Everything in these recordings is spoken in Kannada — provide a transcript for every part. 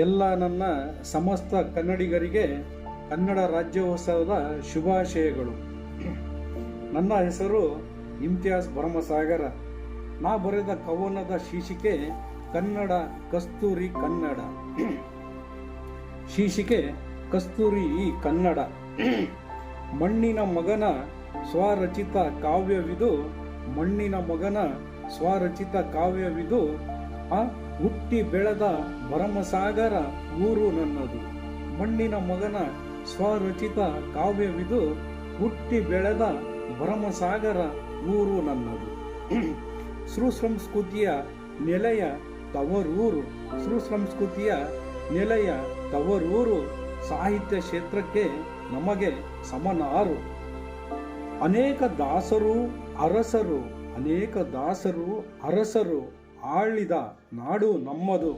ಎಲ್ಲ ನನ್ನ ಸಮಸ್ತ ಕನ್ನಡಿಗರಿಗೆ ಕನ್ನಡ ರಾಜ್ಯೋತ್ಸವದ ಶುಭಾಶಯಗಳು. ನನ್ನ ಹೆಸರು ಇಮ್ತಿಯಾಸ್ ಭರಮಸಾಗರ. ನಾ ಬರೆದ ಕವನದ ಶೀರ್ಷಿಕೆ ಕನ್ನಡ ಕಸ್ತೂರಿ ಕನ್ನಡ. ಶೀರ್ಷಿಕೆ ಕಸ್ತೂರಿ ಈ ಕನ್ನಡ. ಮಣ್ಣಿನ ಮಗನ ಸ್ವರಚಿತ ಕಾವ್ಯವಿದು ಮಣ್ಣಿನ ಮಗನ ಸ್ವರಚಿತ ಕಾವ್ಯವಿದು ಹುಟ್ಟಿ ಬೆಳೆದ ಭರಮಸಾಗರ ಊರು ನನ್ನದು. ಮಣ್ಣಿನ ಮಗನ ಸ್ವರಚಿತ ಕಾವ್ಯವಿದು ಹುಟ್ಟಿ ಬೆಳೆದ ಭರಮಸಾಗರ ಊರು ನನ್ನದು. ಸುಸಂಸ್ಕೃತಿಯ ನೆಲೆಯ ತವರೂರು. ಸುಸಂಸ್ಕೃತಿಯ ನೆಲೆಯ ತವರೂರು ಸಾಹಿತ್ಯ ಕ್ಷೇತ್ರಕ್ಕೆ ನಮಗೆ ಸಮನಾರು. ಅನೇಕ ದಾಸರು ಅರಸರು, ಅನೇಕ ದಾಸರು ಅರಸರು ಆಳಿದ ನಾಡು ನಮ್ಮದು.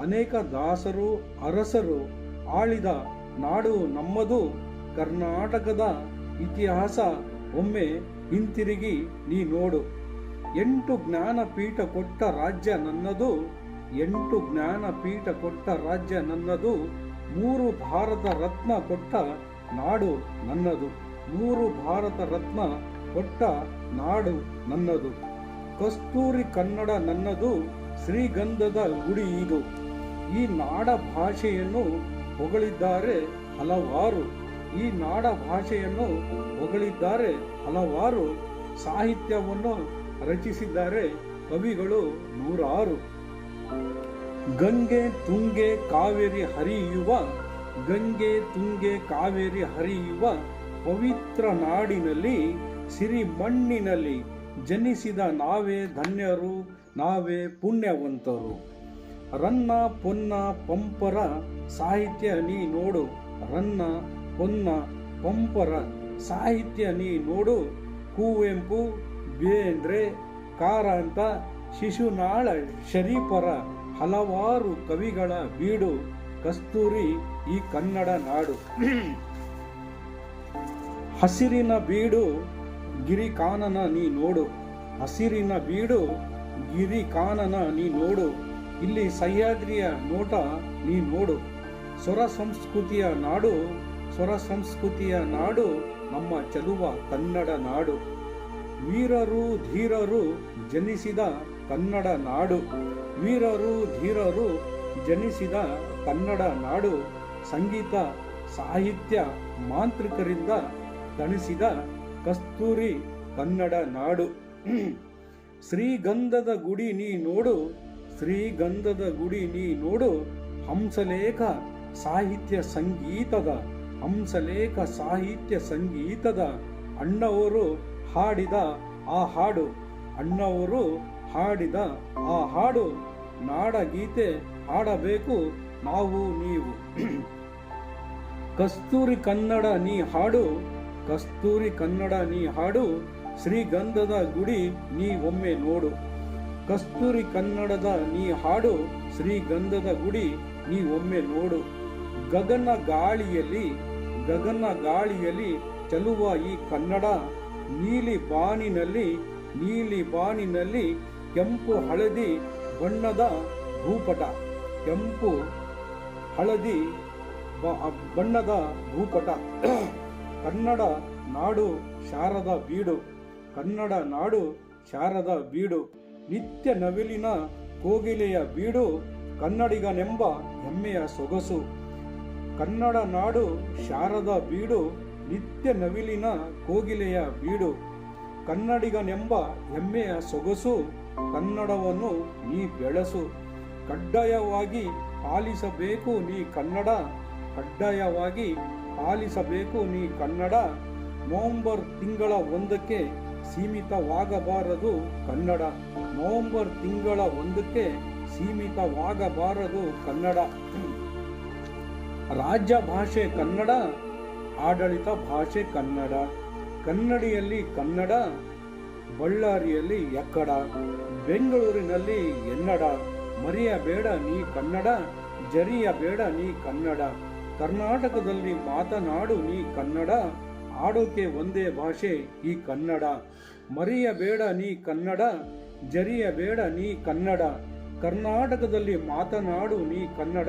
ಅನೇಕ ದಾಸರು, ಅರಸರು ಆಳಿದ ನಾಡು ನಮ್ಮದು. ಕರ್ನಾಟಕದ ಇತಿಹಾಸ ಒಮ್ಮೆ ಹಿಂತಿರುಗಿ ನೀ ನೋಡು. ಎಂಟು ಜ್ಞಾನಪೀಠ ಕೊಟ್ಟ ರಾಜ್ಯ ನನ್ನದು. ಎಂಟು ಜ್ಞಾನಪೀಠ ಕೊಟ್ಟ ರಾಜ್ಯ ನನ್ನದು. ಮೂರು ಭಾರತ ರತ್ನ ಕೊಟ್ಟ ನಾಡು ನನ್ನದು. ಮೂರು ಭಾರತ ರತ್ನ ಕೊಟ್ಟ ನಾಡು ನನ್ನದು. ಕಸ್ತೂರಿ ಕನ್ನಡ ನನ್ನದು ಶ್ರೀಗಂಧದ ಗುಡಿ ಇದು. ಈ ನಾಡ ಭಾಷೆಯನ್ನು ಹೊಗಳಿದ್ದಾರೆ ಹಲವಾರು. ಈ ನಾಡ ಭಾಷೆಯನ್ನು ಹೊಗಳಿದ್ದಾರೆ ಹಲವಾರು. ಸಾಹಿತ್ಯವನ್ನು ರಚಿಸಿದ್ದಾರೆ ಕವಿಗಳು ನೂರಾರು. ಗಂಗೆ ತುಂಗೆ ಕಾವೇರಿ ಹರಿಯುವ, ಗಂಗೆ ತುಂಗೆ ಕಾವೇರಿ ಹರಿಯುವ ಪವಿತ್ರ ನಾಡಿನಲ್ಲಿ ಸಿರಿ ಮಣ್ಣಿನಲ್ಲಿ ಜನಿಸಿದ ನಾವೇ ಧನ್ಯರು, ನಾವೇ ಪುಣ್ಯವಂತರು. ರನ್ನ ಪೊನ್ನ ಪಂಪರ ಸಾಹಿತ್ಯ ನೀ ನೋಡು. ರನ್ನ ಪೊನ್ನ ಪಂಪರ ಸಾಹಿತ್ಯ ನೀ ನೋಡು. ಕುವೆಂಪು ಬೇಂದ್ರೆ ಕಾರಂತ ಶಿಶುನಾಳ ಶರೀಫರ ಹಲವಾರು ಕವಿಗಳ ಬೀಡು. ಕಸ್ತೂರಿ ಈ ಕನ್ನಡ ನಾಡು. ಹಸಿರಿನ ಬೀಡು ಗಿರಿಕಾನನ ನೀ ನೋಡು. ಹಸಿರಿನ ಬೀಡು ಗಿರಿ ಕಾನನ ನೀ ನೋಡು. ಇಲ್ಲಿ ಸಹ್ಯಾದ್ರಿಯ ನೋಟ ನೀ ನೋಡು. ಸ್ವರ ಸಂಸ್ಕೃತಿಯ ನಾಡು, ಸ್ವರ ಸಂಸ್ಕೃತಿಯ ನಾಡು, ನಮ್ಮ ಚಲುವ ಕನ್ನಡ ನಾಡು. ವೀರರು, ಧೀರರು ಜನಿಸಿದ ಕನ್ನಡ ನಾಡು. ವೀರರು, ಧೀರರು ಜನಿಸಿದ ಕನ್ನಡ ನಾಡು. ಸಂಗೀತ, ಸಾಹಿತ್ಯ, ಮಾಂತ್ರಿಕರಿಂದ ತಣಿಸಿದ ಕಸ್ತೂರಿ ಕನ್ನಡ ನಾಡು. ಶ್ರೀಗಂಧದ ಗುಡಿ ನೀ ನೋಡು, ಶ್ರೀಗಂಧದ ಗುಡಿ ನೀ ನೋಡು, ಹಂಸಲೇಖ ಸಾಹಿತ್ಯ ಸಂಗೀತದ, ಹಂಸಲೇಖ ಸಾಹಿತ್ಯ ಸಂಗೀತದ, ಅಣ್ಣವರು ಹಾಡಿದ ಆ ಹಾಡು, ಅಣ್ಣವರು ಹಾಡಿದ ಆ ಹಾಡು, ನಾಡಗೀತೆ ಹಾಡಬೇಕು ನಾವು ನೀವು. ಕಸ್ತೂರಿ ಕನ್ನಡ ನೀ ಹಾಡು ಕಸ್ತೂರಿ ಕನ್ನಡ ನೀ ಹಾಡು, ಶ್ರೀಗಂಧದ ಗುಡಿ ನೀ ಒಮ್ಮೆ ನೋಡು. ಕಸ್ತೂರಿ ಕನ್ನಡದ ನೀ ಹಾಡು, ಶ್ರೀಗಂಧದ ಗುಡಿ ನೀ ಒಮ್ಮೆ ನೋಡು. ಗಗನ ಗಾಳಿಯಲ್ಲಿ ಗಗನ ಗಾಳಿಯಲ್ಲಿ ಚಲುವ ಈ ಕನ್ನಡ, ನೀಲಿ ಬಾನಿನಲ್ಲಿ ನೀಲಿ ಬಾನಿನಲ್ಲಿ ಕೆಂಪು ಹಳದಿ ಬಣ್ಣದ ಭೂಪಟ, ಕೆಂಪು ಹಳದಿ ಬಣ್ಣದ ಭೂಪಟ. ಕನ್ನಡ ನಾಡು ಶಾರದ ಬೀಡು. ಕನ್ನಡ ನಾಡು ಶಾರದ ಬೀಡು. ನಿತ್ಯ ನವಿಲಿನ ಕೋಗಿಲೆಯ ಬೀಡು ಕನ್ನಡಿಗನೆಂಬ ಹೆಮ್ಮೆಯ ಸೊಗಸು. ಕನ್ನಡ ನಾಡು ಶಾರದ ಬೀಡು ನಿತ್ಯ ನವಿಲಿನ ಕೋಗಿಲೆಯ ಬೀಡು. ಕನ್ನಡಿಗನೆಂಬ ಹೆಮ್ಮೆಯ ಸೊಗಸು ಕನ್ನಡವನ್ನು ನೀ ಬೆಳೆಸು. ಕಡ್ಡಾಯವಾಗಿ ಪಾಲಿಸಬೇಕು ನೀ ಕನ್ನಡ. ಕಡ್ಡಾಯವಾಗಿ ಪಾಲಿಸಬೇಕು. ನೀ ಕನ್ನಡ ನವೆಂಬರ್ ತಿಂಗಳ ಒಂದಕ್ಕೆ ಸೀಮಿತವಾಗಬಾರದು. ಕನ್ನಡ ನವೆಂಬರ್ ತಿಂಗಳ ಒಂದಕ್ಕೆ ಸೀಮಿತವಾಗಬಾರದು. ಕನ್ನಡ ರಾಜ್ಯ ಭಾಷೆ ಕನ್ನಡ, ಆಡಳಿತ ಭಾಷೆ ಕನ್ನಡ. ಕನ್ನಡಿಯಲ್ಲಿ ಕನ್ನಡ, ಬಳ್ಳಾರಿಯಲ್ಲಿ ಎಕ್ಕಡ. ಬೆಂಗಳೂರಿನಲ್ಲಿ ಎನ್ನಡ. ಮರೆಯಬೇಡ ನೀ ಕನ್ನಡ, ಜರಿಯಬೇಡ ನೀ ಕನ್ನಡ. ಕರ್ನಾಟಕದಲ್ಲಿ ಮಾತನಾಡು ನೀ ಕನ್ನಡ, ಆಡೋಕೆ ಒಂದೇ ಭಾಷೆ ಈ ಕನ್ನಡ. ಮರೆಯಬೇಡ ನೀ ಕನ್ನಡ, ಜರಿಯಬೇಡ ನೀ ಕನ್ನಡ. ಕರ್ನಾಟಕದಲ್ಲಿ ಮಾತನಾಡು ನೀ ಕನ್ನಡ,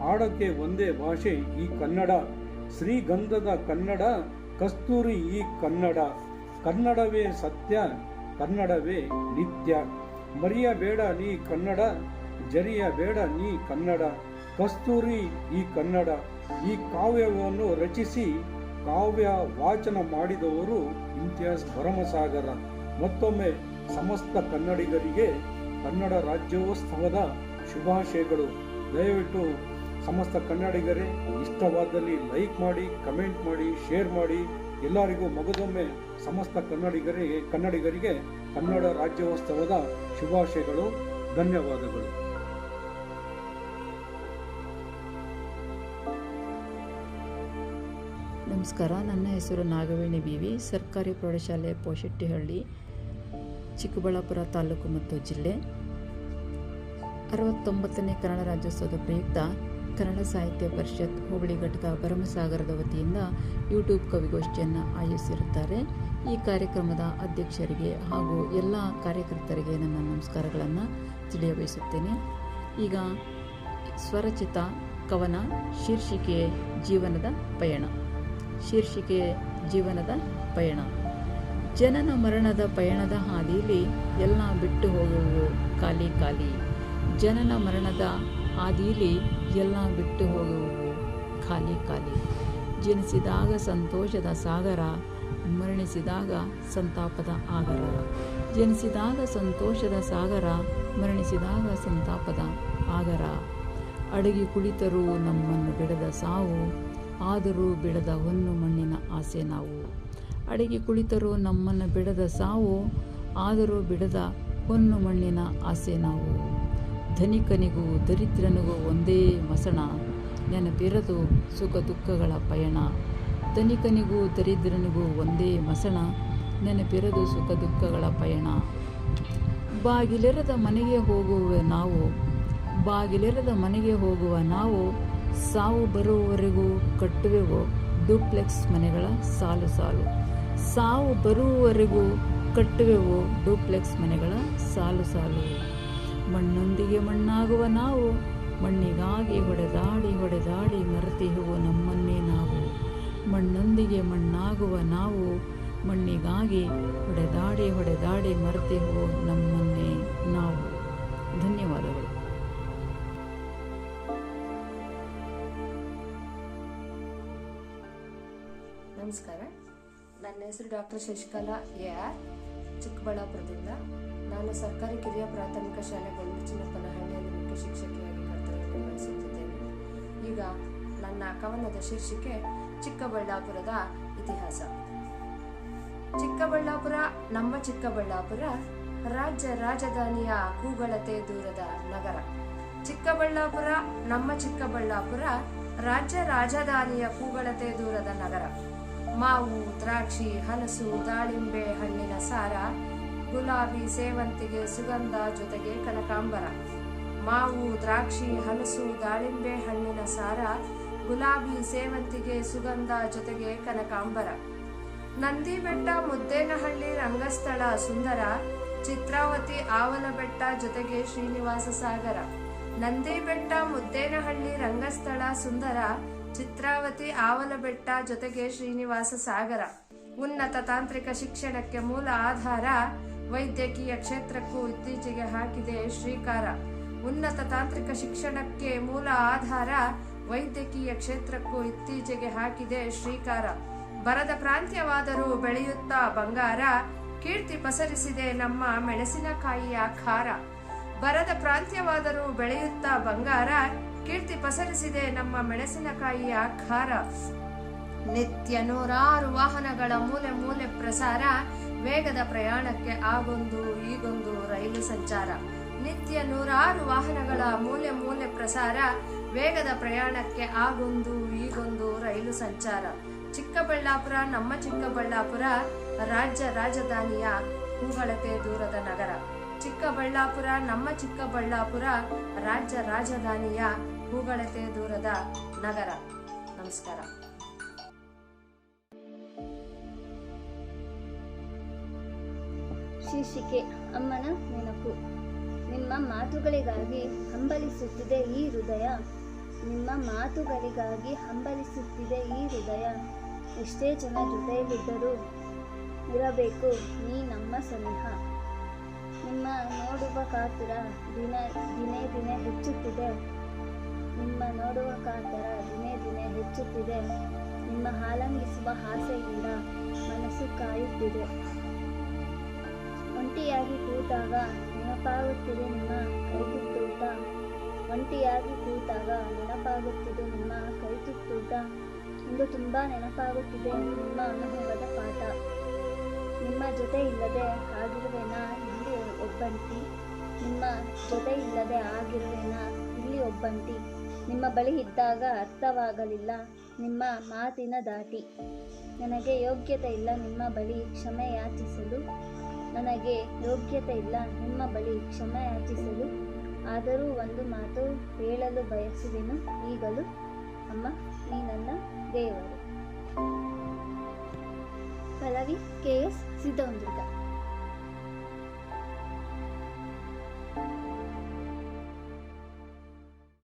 ಆಡೋಕೆ ಒಂದೇ ಭಾಷೆ ಈ ಕನ್ನಡ. ಶ್ರೀಗಂಧದ ಕನ್ನಡ, ಕಸ್ತೂರಿ ಈ ಕನ್ನಡ. ಕನ್ನಡವೇ ಸತ್ಯ, ಕನ್ನಡವೇ ನಿತ್ಯ. ಮರೆಯಬೇಡ ನೀ ಕನ್ನಡ, ಜರಿಯಬೇಡ ನೀ ಕನ್ನಡ. ಕಸ್ತೂರಿ ಈ ಕನ್ನಡ, ಈ ಕಾವ್ಯವನ್ನು ರಚಿಸಿ ಕಾವ್ಯ ವಾಚನ ಮಾಡಿದವರು ಇಂತಿಹಾಸ್ ಭರಮಸಾಗರ. ಮತ್ತೊಮ್ಮೆ ಸಮಸ್ತ ಕನ್ನಡಿಗರಿಗೆ ಕನ್ನಡ ರಾಜ್ಯೋತ್ಸವದ ಶುಭಾಶಯಗಳು. ದಯವಿಟ್ಟು ಸಮಸ್ತ ಕನ್ನಡಿಗರೇ, ಇಷ್ಟವಾದಲ್ಲಿ ಲೈಕ್ ಮಾಡಿ, ಕಮೆಂಟ್ ಮಾಡಿ, ಶೇರ್ ಮಾಡಿ. ಎಲ್ಲರಿಗೂ ಮಗದೊಮ್ಮೆ ಸಮಸ್ತ ಕನ್ನಡಿಗರಿಗೆ ಕನ್ನಡಿಗರಿಗೆ ಕನ್ನಡ ರಾಜ್ಯೋತ್ಸವದ ಶುಭಾಶಯಗಳು, ಧನ್ಯವಾದಗಳು. ನಮಸ್ಕಾರ. ನನ್ನ ಹೆಸರು ನಾಗವೇಣಿ ಬಿ ವಿ ಸರ್ಕಾರಿ ಪ್ರೌಢಶಾಲೆ ಪೋಶೆಟ್ಟಿಹಳ್ಳಿ, ಚಿಕ್ಕಬಳ್ಳಾಪುರ ತಾಲೂಕು ಮತ್ತು ಜಿಲ್ಲೆ. ಅರವತ್ತೊಂಬತ್ತನೇ ಕನ್ನಡ ರಾಜ್ಯೋತ್ಸವದ ಪ್ರಯುಕ್ತ ಕನ್ನಡ ಸಾಹಿತ್ಯ ಪರಿಷತ್ ಹೋಬಳಿ ಘಟಕ ಭರಮಸಾಗರದ ವತಿಯಿಂದ ಯೂಟ್ಯೂಬ್ ಕವಿಗೋಷ್ಠಿಯನ್ನು ಆಯೋಜಿಸಿರುತ್ತಾರೆ. ಈ ಕಾರ್ಯಕ್ರಮದ ಅಧ್ಯಕ್ಷರಿಗೆ ಹಾಗೂ ಎಲ್ಲ ಕಾರ್ಯಕರ್ತರಿಗೆ ನನ್ನ ನಮಸ್ಕಾರಗಳನ್ನು ತಿಳಿಯಬಯಸುತ್ತೇನೆ. ಈಗ ಸ್ವರಚಿತ ಕವನ, ಶೀರ್ಷಿಕೆ, ಜೀವನದ ಪಯಣ. ಶೀರ್ಷಿಕೆ ಜೀವನದ ಪಯಣ. ಜನನ ಮರಣದ ಪಯಣದ ಹಾದಿಯಲ್ಲಿ ಎಲ್ಲ ಬಿಟ್ಟು ಹೋಗುವು ಖಾಲಿ ಖಾಲಿ. ಜನನ ಮರಣದ ಹಾದಿಯಲ್ಲಿ ಎಲ್ಲ ಬಿಟ್ಟು ಹೋಗುವು ಖಾಲಿ ಖಾಲಿ. ಜನಿಸಿದಾಗ ಸಂತೋಷದ ಸಾಗರ, ಮರಣಿಸಿದಾಗ ಸಂತಾಪದ ಆಗರ. ಜನಿಸಿದಾಗ ಸಂತೋಷದ ಸಾಗರ, ಮರಣಿಸಿದಾಗ ಸಂತಾಪದ ಆಗರ. ಅಡಗಿ ಕುಳಿತರೂ ನಮ್ಮನ್ನು ಬಿಡದ ಸಾವು ಆದರೂ ಬಿಡದ ಹೊನ್ನು ಮಣ್ಣಿನ ಆಸೆ ನಾವು. ಅಡಗಿ ಕುಳಿತರೂ ನಮ್ಮನ್ನು ಬಿಡದ ಸಾವು, ಆದರೂ ಬಿಡದ ಹೊನ್ನು ಮಣ್ಣಿನ ಆಸೆ ನಾವು. ಧನಿಕನಿಗೂ ದರಿದ್ರನಿಗೂ ಒಂದೇ ಮಸಣ ನೆನಪಿರದು ಸುಖ ದುಃಖಗಳ ಪಯಣ. ಧನಿಕನಿಗೂ ದರಿದ್ರನಿಗೂ ಒಂದೇ ಮಸಣ ನೆನಪಿರದು ಸುಖ ದುಃಖಗಳ ಪಯಣ. ಬಾಗಿಲೆರದ ಮನೆಗೆ ಹೋಗುವ ನಾವು, ಬಾಗಿಲೆರದ ಮನೆಗೆ ಹೋಗುವ ನಾವು ಸಾವು ಬರುವವರೆಗೂ ಕಟ್ಟುವೆವು ಡೂಪ್ಲೆಕ್ಸ್ ಮನೆಗಳ ಸಾಲು ಸಾಲು. ಸಾವು ಬರುವವರೆಗೂ ಕಟ್ಟುವೆವು ಡೂಪ್ಲೆಕ್ಸ್ ಮನೆಗಳ ಸಾಲು ಸಾಲು. ಮಣ್ಣೊಂದಿಗೆ ಮಣ್ಣಾಗುವ ನಾವು, ಮಣ್ಣಿಗಾಗಿ ಹೊಡೆದಾಡಿ ಹೊಡೆದಾಡಿ ಮರೆತಿಹುವು ನಮ್ಮನ್ನೇ ನಾವು. ಮಣ್ಣೊಂದಿಗೆ ಮಣ್ಣಾಗುವ ನಾವು, ಮಣ್ಣಿಗಾಗಿ ಹೊಡೆದಾಡಿ ಹೊಡೆದಾಡಿ ಮರೆತಿಹುವು ನಮ್ಮನ್ನೇ ನಾವು. ಧನ್ಯವಾದಗಳು. ನಮಸ್ಕಾರ. ನನ್ನ ಹೆಸರು ಡಾಕ್ಟರ್ ಶಶಿಕಲಾ ಎ ಆರ್, ಚಿಕ್ಕಬಳ್ಳಾಪುರದಿಂದ. ನಾನು ಸರ್ಕಾರಿ ಕಿರಿಯ ಪ್ರಾಥಮಿಕ ಶಾಲೆ ಚಿನ್ನಪ್ಪನಹಳ್ಳಿಯಲ್ಲಿ ಮುಖ್ಯ ಶಿಕ್ಷಕಿಯಾಗಿ ಕರ್ತವ್ಯ ನಿರ್ವಹಿಸುತ್ತಿದ್ದೇನೆ ಈಗ ನನ್ನ ಕವನದ ಶೀರ್ಷಿಕೆ ಚಿಕ್ಕಬಳ್ಳಾಪುರದ ಇತಿಹಾಸ. ಚಿಕ್ಕಬಳ್ಳಾಪುರ ನಮ್ಮ ಚಿಕ್ಕಬಳ್ಳಾಪುರ ರಾಜ್ಯ ರಾಜಧಾನಿಯ ಕೂಗಳತೆ ದೂರದ ನಗರ. ಚಿಕ್ಕಬಳ್ಳಾಪುರ ನಮ್ಮ ಚಿಕ್ಕಬಳ್ಳಾಪುರ ರಾಜ್ಯ ರಾಜಧಾನಿಯ ಕೂಗಳತೆ ದೂರದ ನಗರ. ಮಾವು, ದ್ರಾಕ್ಷಿ, ಹಲಸು, ದಾಳಿಂಬೆ, ಹಣ್ಣಿನ ಸಾರ, ಗುಲಾಬಿ ಸೇವಂತಿಗೆ ಸುಗಂಧ ಜೊತೆಗೆ ಕನಕಾಂಬರ. ಮಾವು, ದ್ರಾಕ್ಷಿ, ಹಲಸು, ದಾಳಿಂಬೆ, ಹಣ್ಣಿನ ಸಾರ, ಗುಲಾಬಿ ಸೇವಂತಿಗೆ ಸುಗಂಧ ಜೊತೆಗೆ ಕನಕಾಂಬರ. ನಂದಿ ಬೆಟ್ಟ ಮುದ್ದೇನಹಳ್ಳಿ ರಂಗಸ್ಥಳ ಸುಂದರ, ಚಿತ್ರಾವತಿ ಆವಲಬೆಟ್ಟ ಜೊತೆಗೆ ಶ್ರೀನಿವಾಸ ಸಾಗರ. ನಂದಿ ಬೆಟ್ಟ ಮುದ್ದೇನಹಳ್ಳಿ ರಂಗಸ್ಥಳ ಸುಂದರ ಚಿತ್ರಾವತಿ ಆವಲಬೆಟ್ಟ ಜೊತೆಗೆ ಶ್ರೀನಿವಾಸ ಸಾಗರ. ಉನ್ನತ ತಾಂತ್ರಿಕ ಶಿಕ್ಷಣಕ್ಕೆ ಮೂಲ ಆಧಾರ ವೈದ್ಯಕೀಯ ಕ್ಷೇತ್ರಕ್ಕೂ ಇತ್ತೀಚೆಗೆ ಹಾಕಿದೆ ಶ್ರೀಕಾರ. ಉನ್ನತ ತಾಂತ್ರಿಕ ಶಿಕ್ಷಣಕ್ಕೆ ಮೂಲ ಆಧಾರ ವೈದ್ಯಕೀಯ ಕ್ಷೇತ್ರಕ್ಕೂ ಇತ್ತೀಚೆಗೆ ಹಾಕಿದೆ ಶ್ರೀಕಾರ. ಬರದ ಪ್ರಾಂತ್ಯವಾದರೂ ಬೆಳೆಯುತ್ತಾ ಬಂಗಾರ, ಕೀರ್ತಿ ಪಸರಿಸಿದೆ ನಮ್ಮ ಮೆಣಸಿನಕಾಯಿಯ ಖಾರ. ಬರದ ಪ್ರಾಂತ್ಯವಾದರೂ ಬೆಳೆಯುತ್ತಾ ಬಂಗಾರ ಕೀರ್ತಿ ಪಸರಿಸಿದೆ ನಮ್ಮ ಮೆಣಸಿನಕಾಯಿಯ ಖಾರ. ನಿತ್ಯ ನೂರಾರು ವಾಹನಗಳ ಮೂಲೆ ಮೂಲೆ ಪ್ರಸಾರ, ವೇಗದ ಪ್ರಯಾಣಕ್ಕೆ ಆಗೊಂದು ಈಗೊಂದು ರೈಲು ಸಂಚಾರ. ನಿತ್ಯ ನೂರಾರು ವಾಹನಗಳ ಮೂಲೆ ಮೂಲೆ ಪ್ರಸಾರ, ವೇಗದ ಪ್ರಯಾಣಕ್ಕೆ ಆಗೊಂದು ಈಗೊಂದು ರೈಲು ಸಂಚಾರ. ಚಿಕ್ಕಬಳ್ಳಾಪುರ, ನಮ್ಮ ಚಿಕ್ಕಬಳ್ಳಾಪುರ, ರಾಜ್ಯ ರಾಜಧಾನಿಯ ಹೂಗಳತೆ ದೂರದ ನಗರ. ಚಿಕ್ಕಬಳ್ಳಾಪುರ, ನಮ್ಮ ಚಿಕ್ಕಬಳ್ಳಾಪುರ, ರಾಜ್ಯ ರಾಜಧಾನಿಯ ಹೂಗಳತೆ ದೂರದ ನಗರ. ನಮಸ್ಕಾರ. ಶೀರ್ಷಿಕೆ, ಅಮ್ಮನ ನೆನಪು. ನಿಮ್ಮ ಮಾತುಗಳಿಗಾಗಿ ಹಂಬಲಿಸುತ್ತಿದೆ ಈ ಹೃದಯ. ನಿಮ್ಮ ಮಾತುಗಳಿಗಾಗಿ ಹಂಬಲಿಸುತ್ತಿದೆ ಈ ಹೃದಯ. ಎಷ್ಟೇ ಜನ ಜೊತೆಯಲ್ಲಿದ್ದರೂ ಇರಬೇಕು ನೀ ನಮ್ಮ ಸನಿಹ ನಿಮ್ಮ ನೋಡುವ ಕಾತುರ ದಿನ ದಿನೇ ದಿನೇ ಹೆಚ್ಚುತ್ತಿದೆ. ನಿಮ್ಮ ನೋಡುವ ಕಾತರ ದಿನೇ ದಿನೇ ಹೆಚ್ಚುತ್ತಿದೆ. ನಿಮ್ಮ ಹಾಲಂಗಿಸುವ ಆಸೆಯಿಂದ ಮನಸ್ಸು ಕಾಯುತ್ತಿದೆ. ಒಂಟಿಯಾಗಿ ಕೂತಾಗ ನೆನಪಾಗುತ್ತಿದೆ ನಿಮ್ಮ ಕೈತುತ್ತೂಟ. ಒಂಟಿಯಾಗಿ ಕೂತಾಗ ನೆನಪಾಗುತ್ತಿದೆ ನಿಮ್ಮ ಕೈತುತ್ತೂಟ. ಇಂದು ತುಂಬ ನೆನಪಾಗುತ್ತಿದೆ ನಿಮ್ಮ ಅನುಭವದ ಪಾಠ. ನಿಮ್ಮ ಜೊತೆ ಇಲ್ಲದೆ ಆಗಿರುವೆನ ಇಲ್ಲಿ ಒಬ್ಬಂತಿ ನಿಮ್ಮ ಜೊತೆ ಇಲ್ಲದೆ ಆಗಿರುವೆನ ಇಲ್ಲಿ ಒಬ್ಬಂಟಿ? ನಿಮ್ಮ ಬಳಿ ಇದ್ದಾಗ ಅರ್ಥವಾಗಲಿಲ್ಲ. ನಿಮ್ಮ ಮಾತಿನ ದಾಟಿ ನನಗೆ ಯೋಗ್ಯತೆ ಇಲ್ಲ ನಿಮ್ಮ ಬಳಿ ಕ್ಷಮೆ ಯಾಚಿಸಲು. ನನಗೆ ಯೋಗ್ಯತೆ ಇಲ್ಲ ನಿಮ್ಮ ಬಳಿ ಕ್ಷಮೆ ಯಾಚಿಸಲು. ಆದರೂ ಒಂದು ಮಾತು ಹೇಳಲು ಬಯಸುವೆನು ಈಗಲೂ. ಅಮ್ಮ, ನೀ ನನ್ನ ದೇವರು. Pallavi K S ಸಿದ್ಧವಂದುರ್ಗ